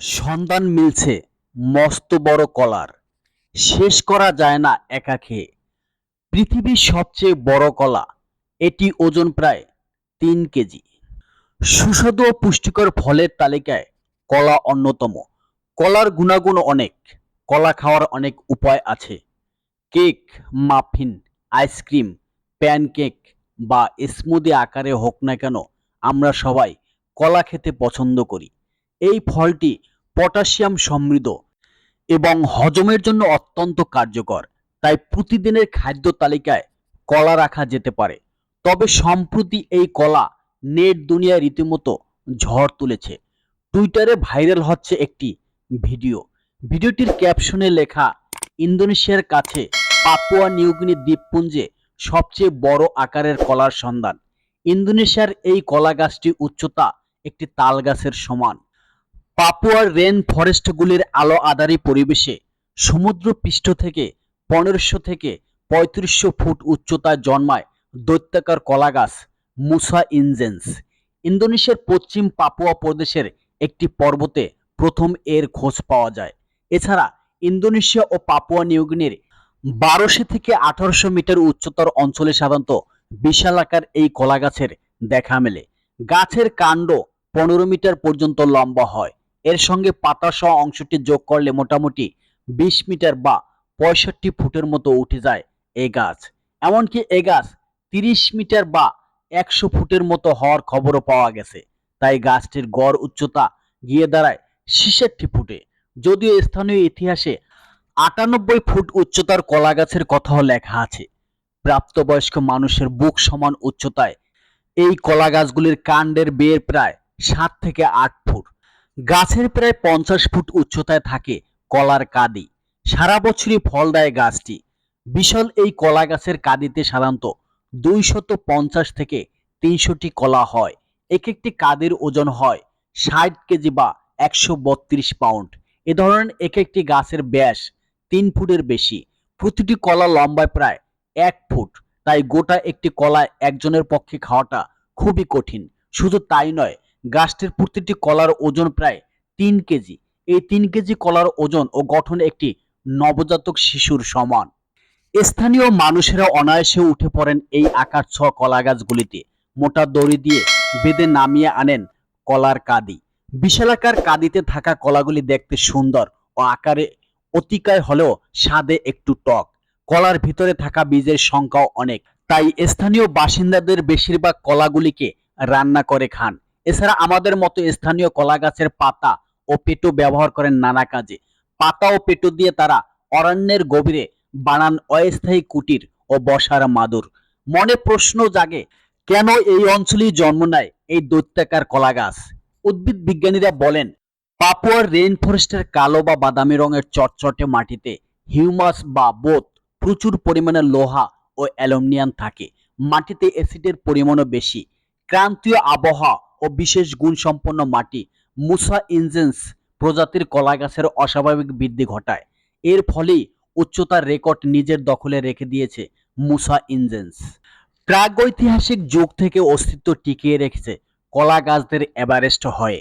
সন্ধান মিলছে মস্ত বড় কলার। শেষ করা যায় না একা খেয়ে পৃথিবীর সবচেয়ে বড় কলা, এটি ওজন প্রায় তিন কেজি। সুস্বাদু ও পুষ্টিকর ফলের তালিকায় কলা অন্যতম। কলার গুণাগুণ অনেক, কলা খাওয়ার অনেক উপায় আছে। Cake, muffin, ice cream, pancake বা স্মুদি আকারে হোক না কেন, আমরা সবাই কলা খেতে পছন্দ করি। এই ফলটি পটাশিয়াম সমৃদ্ধ এবং হজমের জন্য অত্যন্ত কার্যকর। তাই প্রতিদিনের খাদ্য তালিকায় কলা রাখা যেতে পারে। তবে সম্প্রতি এই কলা নেট দুনিয়া রীতিমতো ঝড় তুলেছে। টুইটারে ভাইরাল হচ্ছে একটি ভিডিও। ভিডিওটির ক্যাপশনে লেখা, ইন্দোনেশিয়ার কাছে পাপুয়া নিউগিনি দ্বীপপুঞ্জে সবচেয়ে বড় আকারের কলার সন্ধান। ইন্দোনেশিয়ার এই কলা গাছটি উচ্চতা একটি তাল গাছের সমান। পাপুয়ার রেন ফরেস্টগুলির আলো আধারী পরিবেশে সমুদ্র পৃষ্ঠ থেকে পনেরোশো থেকে পঁয়ত্রিশশো ফুট উচ্চতায় জন্মায় দৈত্যাকার কলা গাছ মুসা ইনজেন্স। ইন্দোনেশিয়ার পশ্চিম পাপুয়া প্রদেশের একটি পর্বতে প্রথম এর খোঁজ পাওয়া যায়। এছাড়া ইন্দোনেশিয়া ও পাপুয়া নিউগিনির বারোশো থেকে আঠারোশো মিটার উচ্চতার অঞ্চলে সাধারণত বিশালাকার এই কলা গাছের দেখা মেলে। গাছের কাণ্ড পনেরো মিটার পর্যন্ত লম্বা হয়। এর সঙ্গে পাতা সহ অংশটি যোগ করলে মোটামুটি বিশ মিটার বা পঁয়ষট্টি ফুটের মতো উঠে যায় এই গাছ। এমনকি এ গাছ তিরিশ মিটার বা একশো ফুটের মতো হওয়ার খবরও পাওয়া গেছে। তাই গাছটির গড় উচ্চতা গিয়ে দাঁড়ায় ছেষট্টি ফুটে। যদিও স্থানীয় ইতিহাসে আটানব্বই ফুট উচ্চতার কলা গাছের কথাও লেখা আছে। প্রাপ্তবয়স্ক মানুষের বুক সমান উচ্চতায় এই কলা গাছগুলির কাণ্ডের বের প্রায় সাত থেকে আট ফুট। গাছের প্রায় পঞ্চাশ ফুট উচ্চতায় থাকে কলার কাদি। সারা বছরই ফল দেয় গাছটি। বিশাল এই কলা গাছের কাদিতে সাধারণত দুইশত পঞ্চাশ থেকে তিনশোটি কলা হয়। এক একটি কাদের ওজন হয় ষাট কেজি বা একশো বত্রিশ পাউন্ড। এ ধরনের এক একটি গাছের ব্যাস তিন ফুটের বেশি। প্রতিটি কলা লম্বায় প্রায় এক ফুট। তাই গোটা একটি কলা একজনের পক্ষে খাওয়াটা খুবই কঠিন। শুধু তাই নয় গাছটির প্রতিটি কলার ওজন প্রায় তিন কেজি। এই তিন কেজি কলার ওজন ও গঠন একটি নবজাতক শিশুর সমান। স্থানীয় মানুষেরা অনায়াসে উঠে পড়েন এই আকার ছ কলা গাছগুলিতে। মোটা দড়ি দিয়ে বেঁধে নামিয়ে আনেন কলার কাদি। বিশালাকার কাদিতে থাকা কলাগুলি দেখতে সুন্দর ও আকারে অতিকায় হলেও স্বাদে একটু টক। কলার ভিতরে থাকা বীজের সংখ্যাও অনেক। তাই স্থানীয় বাসিন্দাদের বেশিরভাগ কলাগুলিকে রান্না করে খান। এছাড়া আমাদের মতো স্থানীয় কলা গাছের পাতা ও পেটো ব্যবহার করেন নানা কাজে। পাতা ও পেটো দিয়ে তারা অরণ্যের গভীরে বানান অস্থায়ী কুটির ও বসার মাদুর। মনে প্রশ্ন জাগে, কেন এই অঞ্চলেই জন্ম নেয় এই দৈত্যাকার কলা গাছ উদ্ভিদ বিজ্ঞানীরা বলেন, পাপুয়ার রেইন ফরেস্টের কালো বা বাদামি রঙের চটচটে মাটিতে হিউমাস বা বোত প্রচুর পরিমাণে লোহা ও অ্যালুমিনিয়াম থাকে। মাটিতে অ্যাসিডের পরিমাণও বেশি। ক্রান্তীয় আবহাওয়া ও বিশেষ গুণসম্পন্ন মাটি মুসা ইনজেন্স প্রজাতির কলা গাছের অস্বাভাবিক বৃদ্ধি ঘটায়। এর ফলেই উচ্চতার রেকর্ড নিজের দখলে রেখে দিয়েছে মুসা ইনজেন্স। প্রাগৈতিহাসিক যুগ থেকে অস্তিত্ব টিকিয়ে রেখেছে কলা গাছদের এভারেস্ট হয়ে।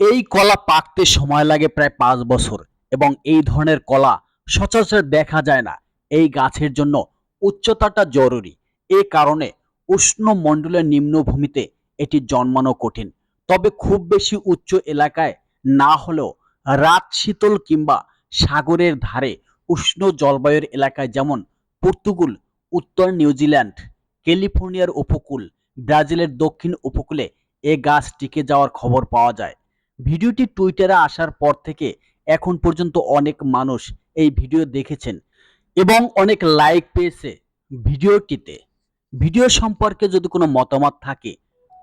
এই কলা পাকতে সময় লাগে প্রায় পাঁচ বছর এবং এই ধরনের কলা সচরাচর দেখা যায় না। এই গাছের জন্য উচ্চতাটা জরুরি। এ কারণে উষ্ণ মণ্ডলের নিম্নভূমিতে এটি জন্মানো কঠিন। তবে খুব বেশি উচ্চ এলাকায় না হলেও রাত শীতল কিংবা সাগরের ধারে উষ্ণ জলবায়ুর এলাকায় যেমন পর্তুগুল, উত্তর নিউজিল্যান্ড, ক্যালিফোর্নিয়ার উপকূল, ব্রাজিলের দক্ষিণ উপকূলে এ গাছ টিকে যাওয়ার খবর পাওয়া যায়। ভিডিওটি টুইটারে আসার পর থেকে এখন পর্যন্ত অনেক মানুষ এই ভিডিও দেখেছেন এবং অনেক লাইক পেয়েছে ভিডিওটিতে। ভিডিও সম্পর্কে যদি কোনো মতামত থাকে